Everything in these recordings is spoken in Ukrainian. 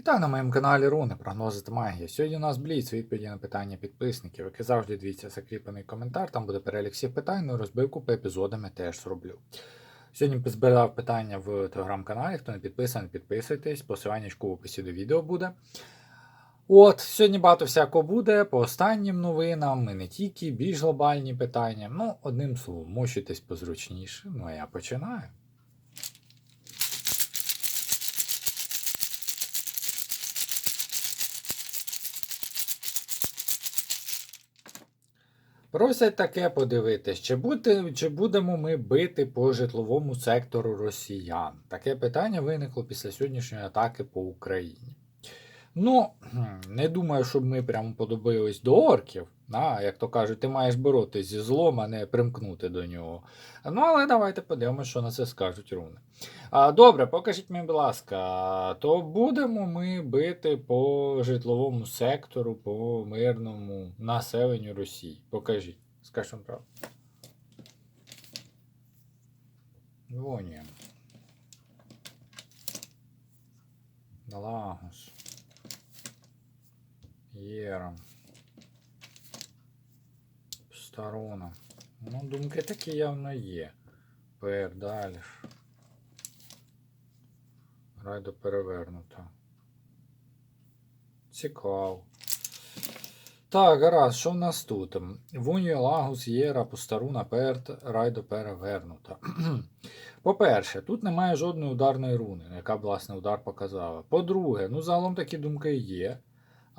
Вітаю на моєму каналі Руни, прогнози та магія. Сьогодні у нас бліц, відповіді на питання підписників. Як і завжди, дивіться закріплений коментар, там буде перелік всіх питань, ну і розбивку по епізодами теж зроблю. Сьогодні збирав питання в телеграм-каналі. Хто не підписаний, підписуйтесь, посилання в описі до відео буде. От, сьогодні багато всякого буде по останнім новинам, і не тільки, більш глобальні питання. Ну, одним словом, мощуйтесь позручніше. Ну а я починаю. Просять таке подивитись, чи, буде, чи будемо ми бити по житловому сектору росіян? Таке питання виникло після сьогоднішньої атаки по Україні. Ну, не думаю, щоб ми прямо подобились до орків. А, як то кажуть, ти маєш боротись зі злом, а не примкнути до нього. Ну, але давайте подивимося, що на це скажуть руни. А, Добре, покажіть мені, будь ласка, то будемо ми бити по житловому сектору, по мирному населенню Росії. Покажіть. Вам правду. Воні. Лагос. Єра. Сторона. Ну, думки такі явно є. Пер далі. Райдо перевернута. Цікаво. Так, гаразд, що в нас тут? Вуньо, Лагус, Єра, Постаруна, Перт, Райдо перевернута. По-перше, тут немає жодної ударної руни, яка б, власне, удар показала. По-друге, ну загалом такі думки є.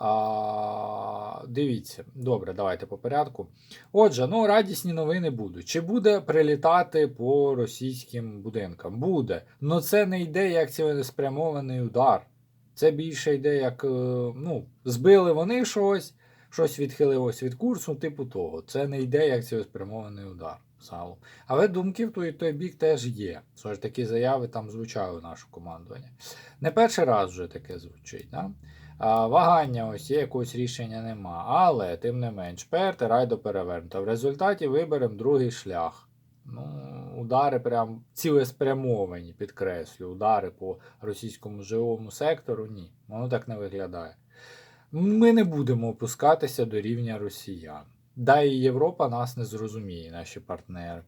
А, Дивіться, добре, давайте по порядку. Отже, ну радісні новини будуть. Чи буде прилітати по російським будинкам? Буде. Но це не йде як цілеспрямований удар. Це більше йде як. е, ну, Збили вони щось, щось відхилилось від курсу, типу того. Це не йде як цілеспрямований удар. Загалом. Але думки в той той бік теж є. Все ж такі заяви там звучали в нашу командування. Не перший раз вже таке звучить. Да? Вагання ось є, якогось рішення нема. Але, тим не менш, перти райдо перевернуто. В результаті виберемо другий шлях. Ну, Удари прям цілеспрямовані, підкреслю. Удари по російському живому сектору ні. Воно так не виглядає. Ми не будемо опускатися до рівня росіян. Да і Європа нас не зрозуміє, наші партнери.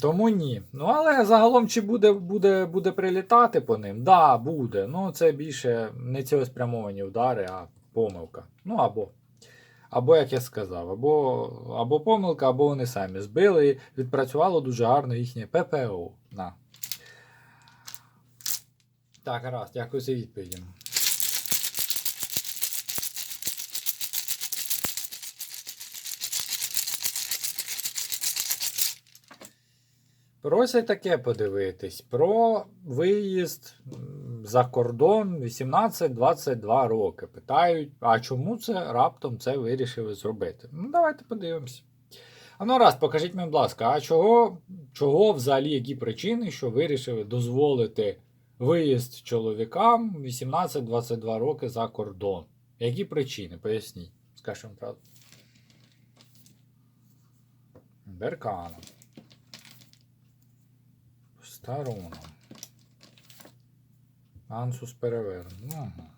Тому ні. Ну, але загалом, чи буде буде, буде прилітати по ним? Да, буде. Ну, це більше не цілеспрямовані удари, а помилка. Ну, або, або як я сказав, або, або помилка, або вони самі збили. і Відпрацювало дуже гарно їхнє ППО. На. Так, гаразд, дякую за відповіді. Просять таке подивитись про виїзд за кордон 18-22 роки. Питають, а чому це раптом це вирішили зробити? Ну, давайте подивимося. А ну раз, покажіть мені, будь ласка, а чого, чого взагалі, які причини, що вирішили дозволити виїзд чоловікам 18-22 роки за кордон? Які причини? Поясніть. Скажімо правду. Беркана. Старуна. Ансус перевернута. Ага.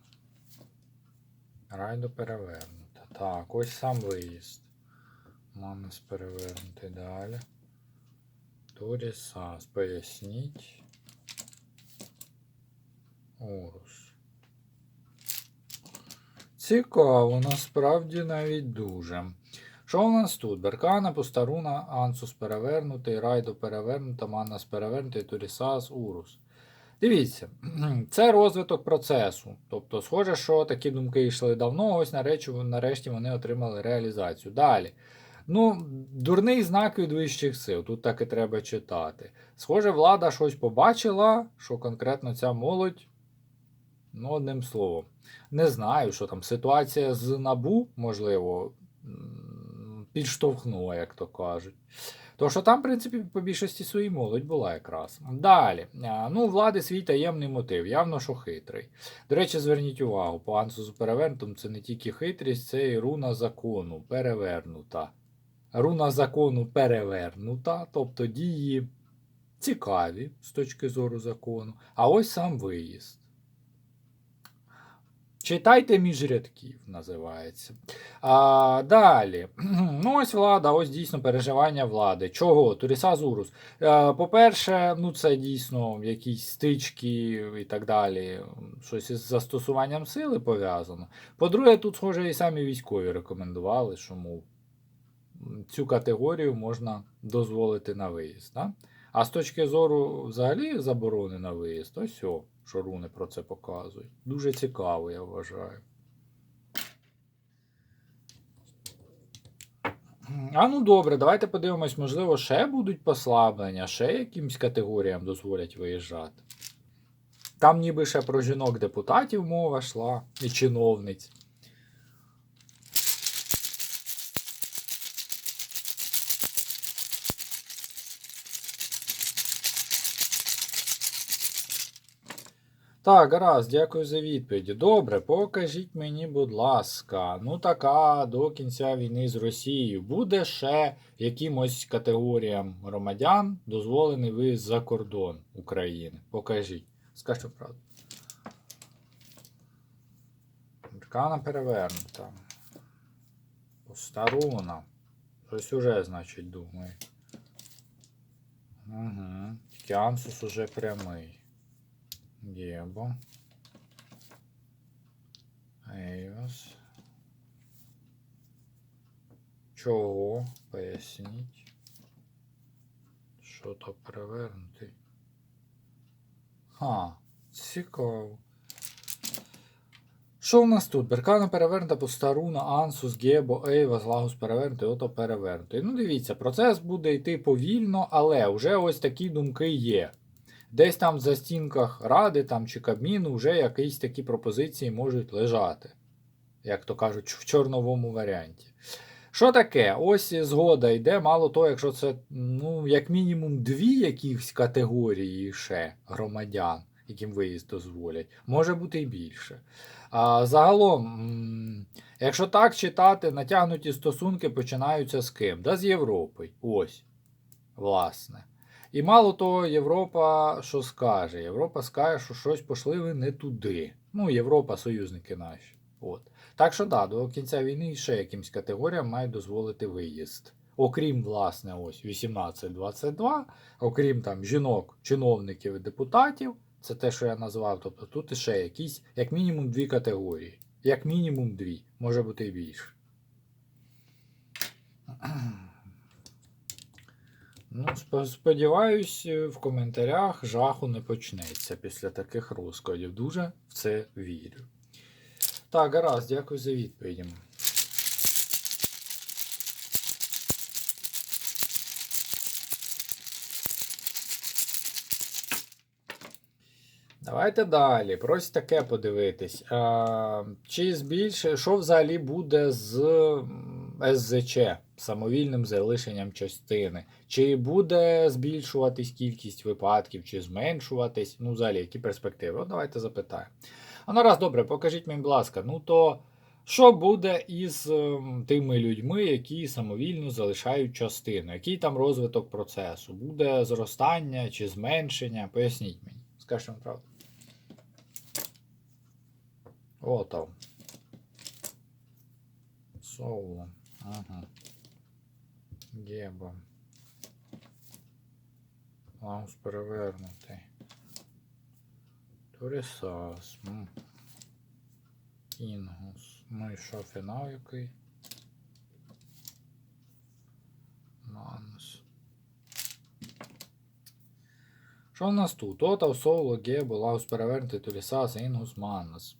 Райдо перевернута. Так, ось сам виїзд. Манус перевернутий далі. Торісас. Поясніть. Орус. Цікаво, насправді навіть дуже. Що у нас тут? Беркана, Постаруна, Ансус перевернутий, Райдо перевернута, Маннас перевернутий, Турісас, Урус. Дивіться, це розвиток процесу. Тобто, схоже, що такі думки йшли давно, ось нарешті, нарешті вони отримали реалізацію. Далі. Ну, дурний знак від вищих сил, тут так і треба читати. Схоже, влада щось побачила, що конкретно ця молодь. Ну, одним словом, не знаю, що там ситуація з набу, можливо, підштовхнула, як то кажуть. То що там, в принципі, по більшості своїй молодь була якраз. Далі. Ну, влади свій таємний мотив, явно, що хитрий. До речі, зверніть увагу, по Ансусу перевернутому це не тільки хитрість, це і руна закону перевернута. Руна закону перевернута, тобто дії цікаві з точки зору закону. А ось сам виїзд. Читайте між рядків, називається. А, далі. Ну, ось влада, ось дійсно переживання влади. Чого? Турісаз Урус. А, по-перше, ну це дійсно якісь стички і так далі. Щось із застосуванням сили пов'язано. По-друге, тут, схоже, і самі військові рекомендували, що мов цю категорію можна дозволити на виїзд. Да? А з точки зору взагалі заборони на виїзд, ось о, що руни про це показують. Дуже цікаво, я вважаю. А ну добре, давайте подивимось, можливо, ще будуть послаблення, ще якимсь категоріям дозволять виїжджати. Там ніби ще про жінок-депутатів мова йшла і чиновниць. Так, гаразд, дякую за відповіді. Добре, покажіть мені, будь ласка. Ну така до кінця війни з Росією. Буде ще якимось категоріям громадян дозволений виїзд за кордон України. Покажіть. Скажіть правду. Аркана перевернута. Постаруна. Щось уже, значить, думаю. Угу. Тільки Ансус уже прямий. Гебо. Ейвас. Чого? Поясніть. Що то перевернутий? Ха, цікаво. Що в нас тут? Беркана перевернута, Постаруна, Ансус, Гебо, Ейвас, Лагус перевернутий, ото перевернутий. Ну, дивіться, процес буде йти повільно, але вже ось такі думки є. Десь там в застінках ради там, чи Кабміну вже якісь такі пропозиції можуть лежати, як то кажуть, в чорновому варіанті. Що таке? Ось згода йде, мало того, якщо це ну, як мінімум дві якісь категорії ще громадян, яким виїзд дозволять, може бути і більше. А, загалом, якщо так читати, натягнуті стосунки починаються з ким? Да з Європою. Ось. Власне. І мало того, Європа що скаже? Європа скаже, що щось пішли ви не туди. Ну, Європа, союзники наші. От. Так що да, до кінця війни ще якимсь категоріям мають дозволити виїзд. Окрім, власне, ось 18-22, окрім там жінок, чиновників і депутатів, це те, що я назвав. Тобто тут ще якісь, як мінімум, дві категорії. Як мінімум дві, може бути і більше. Ну, спо- сподіваюсь, е, в коментарях жаху не почнеться після таких розкладів. Дуже в це вірю. Так, гаразд, дякую за відповіді. Давайте далі. Прось таке подивитись. А, чи збільшує, що взагалі буде з СЗЧ, самовільним залишенням частини? Чи буде збільшуватись кількість випадків, чи зменшуватись? Ну, взагалі, які перспективи? От давайте запитаємо. А ну раз, добре, покажіть мені, будь ласка, ну то що буде із ем, тими людьми, які самовільно залишають частину? Який там розвиток процесу? Буде зростання чи зменшення? Поясніть мені. Вам правду. О, там. Соло. Ага. Геба. Лаус перевернутий. Турісас. Інгус. Ну і що фінал який? Манус. Що в нас тут? Отав, Соло, Гебо, Лаус перевернутий, Турісас, Інгус, Манус.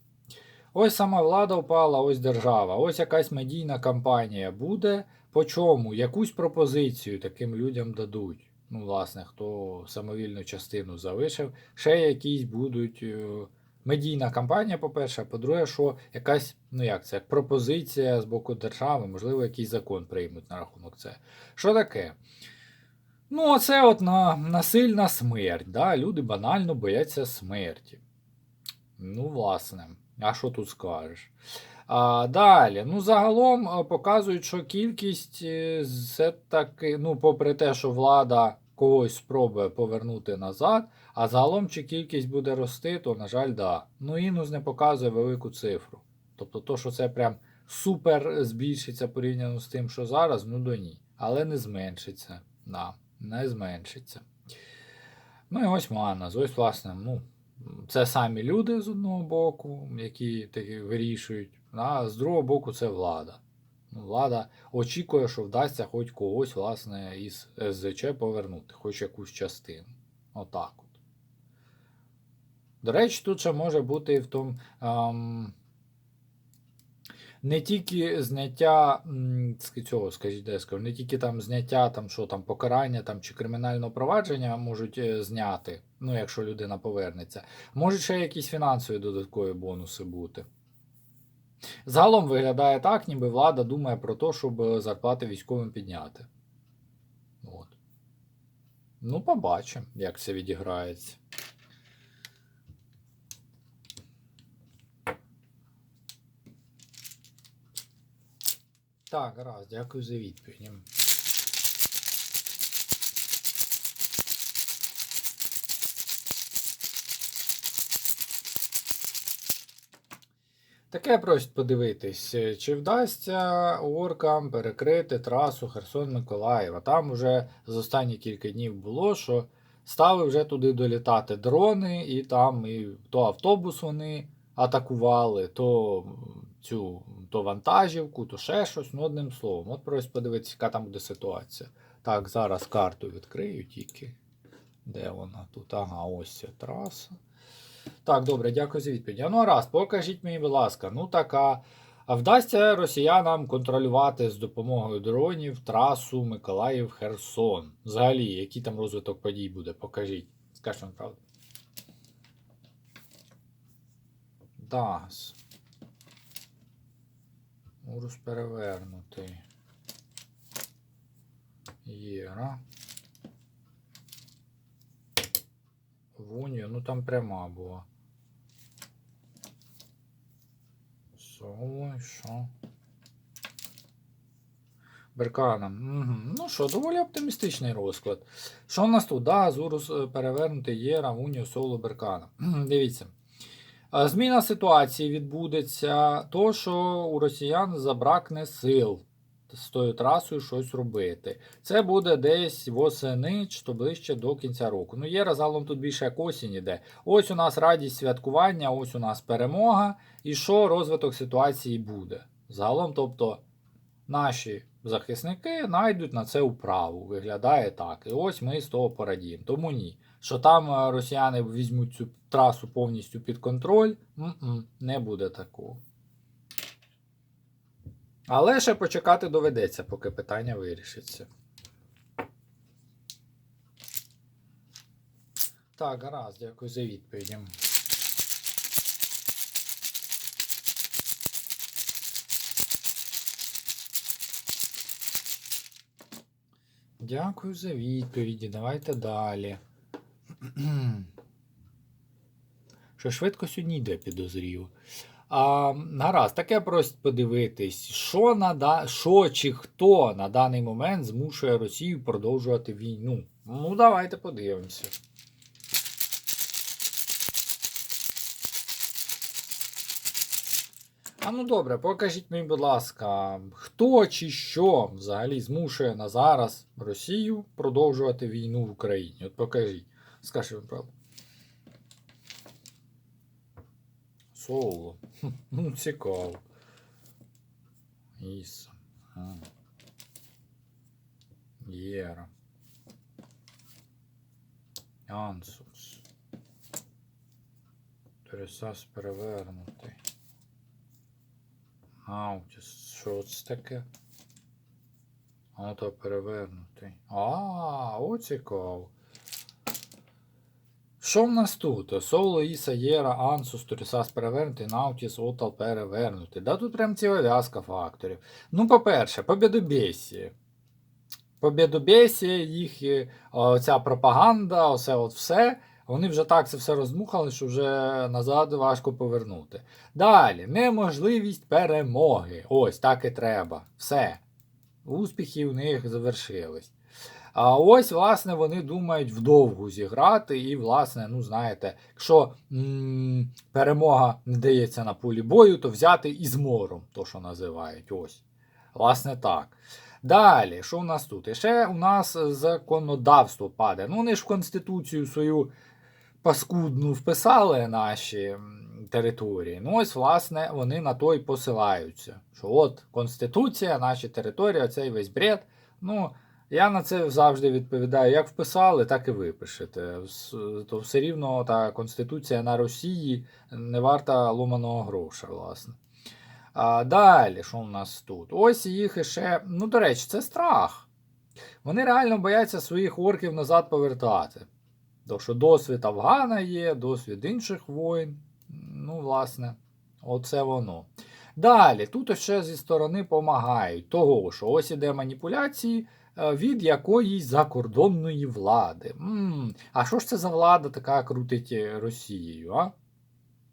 Ось сама влада впала, ось держава, ось якась медійна кампанія буде. По чому? Якусь пропозицію таким людям дадуть. Ну, власне, хто самовільну частину залишив. Ще якісь будуть. е, Медійна кампанія, по-перше, по-друге, що якась, ну як це, як пропозиція з боку держави, можливо, якийсь закон приймуть на рахунок це. Що таке? Ну, оце от на, насильна смерть. Да? Люди банально бояться смерті. Ну, власне. А що тут скажеш? А, далі, ну загалом показують, що кількість е, все таки, ну, попри те, що влада когось спробує повернути назад, а загалом чи кількість буде рости, то, на жаль, да. Ну, інус не показує велику цифру. Тобто, то, що це прям супер збільшиться порівняно з тим, що зараз, ну до ні. Але не зменшиться. Да, не зменшиться. Ну і ось Манас. Ось, власне, ну, це самі люди з одного боку, які таки вирішують, а з другого боку, це влада. Ну, Влада очікує, що вдасться хоч когось, власне, із СЗЧ повернути, хоч якусь частину. Отак от. До речі, тут ще може бути в тому. Ем, не тільки зняття цього, скажіть, де скажу, не тільки там зняття там, що там, покарання там, чи кримінального провадження можуть е, зняти, ну, якщо людина повернеться. Можуть ще якісь фінансові додаткові бонуси бути. Загалом виглядає так, ніби влада думає про те, щоб е, зарплати військовим підняти. От. Ну, побачимо, як це відіграється. Так, гаразд, дякую за відповідь. Таке просить подивитись, е, чи вдасться оркам перекрити трасу Херсон-Миколаєва. Там вже за останні кілька днів було, що стали вже туди долітати дрони, і там і то автобус вони атакували, то цю то вантажівку, то ще щось. Ну, одним словом, от просить подивитися, яка там буде ситуація. Так, зараз карту відкрию тільки. Де вона тут? Ага, ось ця траса. Так, добре, дякую за відповідь. А ну раз, покажіть мені, будь ласка, ну така. А вдасться росіянам контролювати з допомогою дронів трасу Миколаїв-Херсон. Взагалі, який там розвиток подій буде, покажіть. Скажіть вам правду. Дас. Урус перевернутий. Єра. В ну там пряма була. Що? Беркана. Угу. Ну що, доволі оптимістичний розклад. Що в нас тут? Да, Зурус е, перевернутий є Унію, Соло, Беркана. Дивіться. Е, Зміна ситуації відбудеться, то що у росіян забракне сил з тою трасою щось робити. Це буде десь восени чи то ближче до кінця року. Ну, є загалом тут більше як осінь іде. Ось у нас радість святкування, ось у нас перемога. І що розвиток ситуації буде? Загалом, тобто, наші захисники знайдуть на це управу. Виглядає так. І ось ми з того порадіємо. Тому ні. Що там е, росіяни візьмуть цю трасу повністю під контроль, м-м, не буде такого. Але ще почекати доведеться, поки питання вирішиться. Так, гаразд, дякую за відповіді. Дякую за відповіді. Давайте далі. Що швидко сьогодні йде, підозрію. А, гаразд, таке просить подивитись, що, на да... що чи хто на даний момент змушує Росію продовжувати війну. Ну, давайте подивимося. А ну добре, покажіть мені, будь ласка, хто чи що взагалі змушує на зараз Росію продовжувати війну в Україні? От покажіть. Скажіть вам правду. Соло. Ну, цікаво. Іса. А. Єра. Ансус. Тересас перевернутий. Аутіс. Що це таке? Ото перевернутий. А, о, цікаво. Що в нас тут? Соло, Іса, Єра, Ансус, Турісас перевернутий, Наутіс, Отал перевернутий. Да тут прям ціла в'язка факторів. Ну, по-перше, побєдобєсі. Побєдобєсі, їх е, ця пропаганда, оце от все. Вони вже так це все роздмухали, що вже назад важко повернути. Далі, неможливість перемоги. Ось так і треба. Все. Успіхи у них завершились. А ось, власне, вони думають вдовгу зіграти, і, власне, ну знаєте, якщо м- перемога не дається на полі бою, то взяти із мором, то що називають. Ось. Власне, так. Далі, що у нас тут? І ще у нас законодавство падає. Ну, вони ж в Конституцію свою паскудну вписали наші території. Ну, ось, власне, вони на то й посилаються. Що от Конституція, наші території, оцей весь бред. Ну, я на це завжди відповідаю: як вписали, так і випишете. То все рівно та Конституція на Росії не варта ломаного гроша, власне. А далі, що у нас тут? Ось їх іще. Ну, до речі, це страх. Вони реально бояться своїх орків назад повертати. Тому що досвід Афгана є, досвід інших воїн. Ну, власне, оце воно. Далі, тут ще зі сторони помагають того, що ось іде маніпуляції від якоїсь закордонної влади. м а що ж це за влада така крутить е, Росією, а?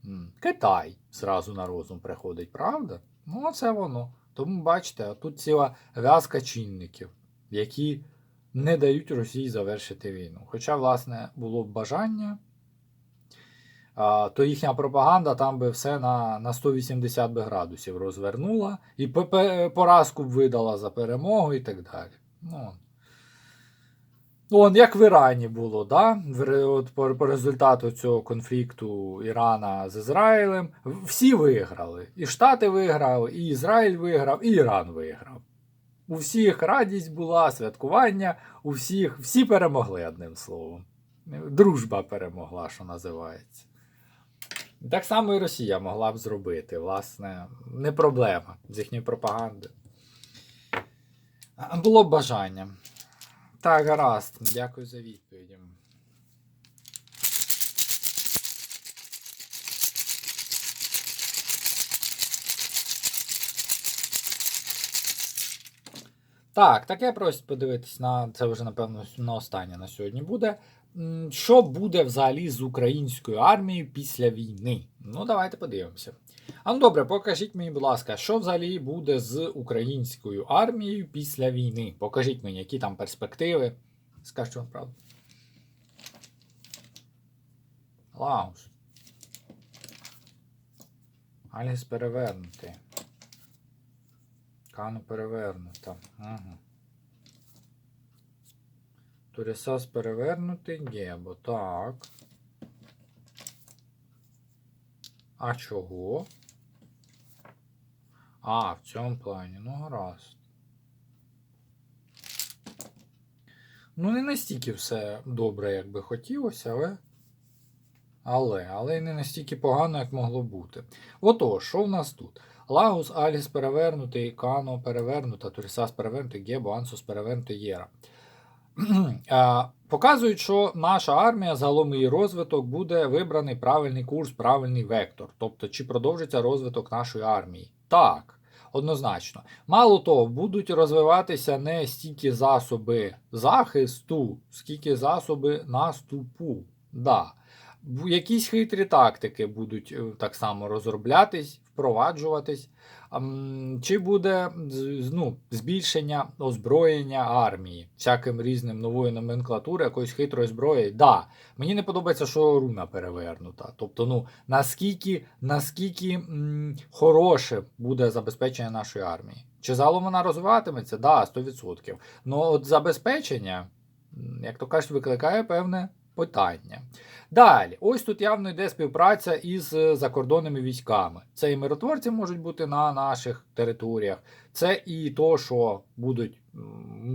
М, Китай зразу на розум приходить, правда? Ну, оце воно. Тому бачите, тут ціла в'язка чинників, які не дають Росії завершити війну. Хоча, власне, було б бажання, то їхня пропаганда там би все на, на 180 би градусів розвернула і поразку б видала за перемогу і так далі. Ну, он. Ну, як в Ірані було, да? От по, по результату цього конфлікту Ірана з Ізраїлем всі виграли. І Штати виграли, і Ізраїль виграв, і Іран виграв. У всіх радість була, святкування, у всіх, всі перемогли одним словом. Дружба перемогла, що називається. Так само і Росія могла б зробити, власне, не проблема з їхньої пропаганди. Було б бажання. Так, гаразд. Дякую за відповіді. Так, таке просить подивитись на це вже, напевно, на останнє на сьогодні буде. Що буде взагалі з українською армією після війни? Ну, давайте подивимося. А ну добре, покажіть мені, будь ласка, що взагалі буде з українською армією після війни? Покажіть мені, які там перспективи. Скажіть вам правду. Лаус. Аліс перевернутий. Кану перевернута. Ага. Турісас перевернутий, Гебо. Так. А чого? А, в цьому плані. Ну, гаразд. Ну, не настільки все добре, як би хотілося, але. Але, але не настільки погано, як могло бути. Отож, що в нас тут? Лагус, Аліс перевернутий, Кано перевернута, Турісас перевернутий, Гебо, Ансус перевернутий, Єра. Показують, що наша армія, загалом її розвиток, буде вибраний правильний курс, правильний вектор. Тобто, чи продовжиться розвиток нашої армії? Так, однозначно. Мало того, будуть розвиватися не стільки засоби захисту, скільки засоби наступу. Да. Якісь хитрі тактики будуть е, так само розроблятись, впроваджуватись. Чи буде ну, збільшення озброєння армії, всяким різним нової номенклатури, якоїсь хитрої зброї? Да. Мені не подобається, що руна перевернута. Тобто, ну, наскільки, наскільки м, хороше буде забезпечення нашої армії? Чи загалом вона розвиватиметься? Да, 100%. Ну, от забезпечення, як то кажуть, викликає певне питання. Далі, ось тут явно йде співпраця із е, закордонними військами. Це і миротворці можуть бути на наших територіях, це і то, що будуть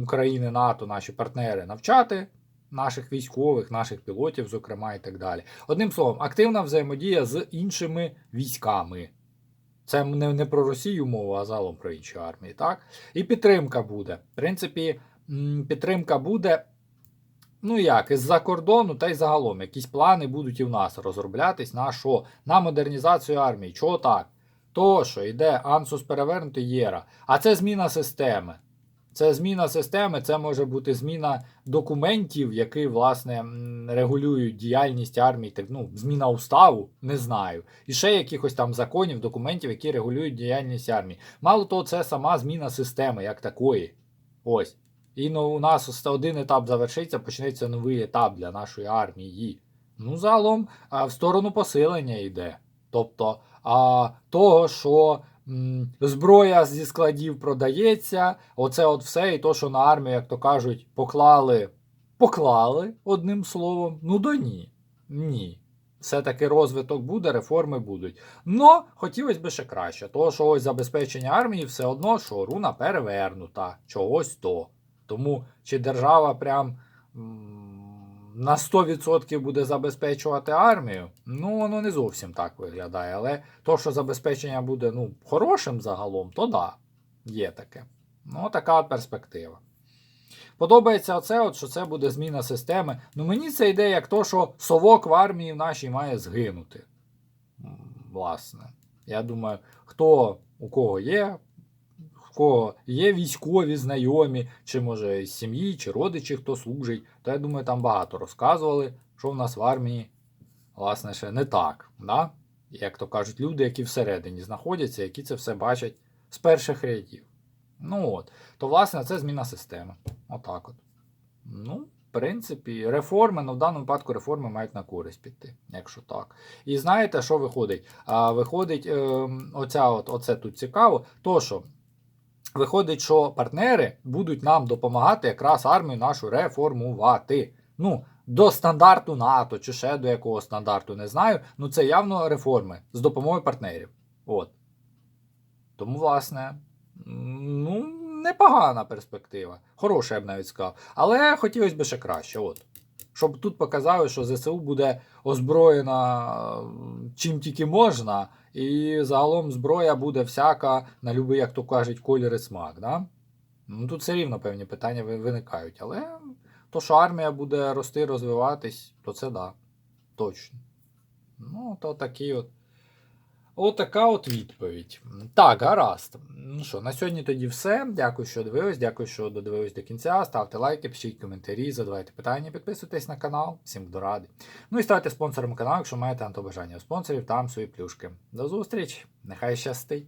країни НАТО, наші партнери, навчати наших військових, наших пілотів, зокрема, і так далі. Одним словом, активна взаємодія з іншими військами. Це не, не про Росію мова, а загалом про інші армії. Так? І підтримка буде. В принципі, підтримка буде Ну як, із-за кордону, та й загалом якісь плани будуть і в нас розроблятись на що? На модернізацію армії. Чого так? То, що йде Ансус перевернутий Єра. А це зміна системи. Це зміна системи, це може бути зміна документів, які, власне, регулюють діяльність армії, так, ну, зміна уставу, не знаю. І ще якихось там законів, документів, які регулюють діяльність армії. Мало того, це сама зміна системи як такої. Ось. І ну, у нас один етап завершиться, почнеться новий етап для нашої армії. Ну, загалом в сторону посилення йде. Тобто а, того, що м, зброя зі складів продається, оце от все, і то, що на армію, як то кажуть, поклали, поклали одним словом. Ну до ні. Ні. Все-таки розвиток буде, реформи будуть. Но хотілося б ще краще. Того, що ось забезпечення армії все одно, що руна перевернута, чогось то. Тому чи держава прям на 100% буде забезпечувати армію, ну воно не зовсім так виглядає. Але то, що забезпечення буде ну, хорошим загалом, то да, є таке. Ну, така перспектива. Подобається оце, от, що це буде зміна системи. Ну мені це йде як то, що совок в армії нашій має згинути. Власне. Я думаю, хто у кого є, в кого є військові знайомі, чи може з сім'ї, чи родичі, хто служить, то я думаю, там багато розказували, що в нас в армії, власне, ще не так. Да? Як то кажуть, люди, які всередині знаходяться, які це все бачать з перших рядів. Ну от, то, власне, це зміна системи. Отак от. Ну, в принципі, реформи, ну в даному випадку реформи мають на користь піти, якщо так. І знаєте, що виходить? А, виходить, е, оця от, оце тут цікаво, то що виходить, що партнери будуть нам допомагати якраз армію нашу реформувати. Ну, до стандарту НАТО чи ще до якого стандарту, не знаю. Ну це явно реформи з допомогою партнерів. От. Тому, власне, ну, непогана перспектива. Хороша, я б навіть сказав. Але хотілося б ще краще. От. Щоб тут показали, що ЗСУ буде озброєна чим тільки можна, і загалом зброя буде всяка на любий, як то кажуть, колір і смак. Да? Ну, тут все рівно певні питання виникають. Але то, що армія буде рости, розвиватись, то це да. Точно. Ну, то такі от. Отака от відповідь. Так, гаразд. Ну що, на сьогодні тоді все. Дякую, що дивились. Дякую, що додивились до кінця. Ставте лайки, пишіть коментарі, задавайте питання, підписуйтесь на канал. Всім буду радий. Ну і ставте спонсором каналу, якщо маєте на то бажання у спонсорів, там свої плюшки. До зустрічі! Нехай щастить!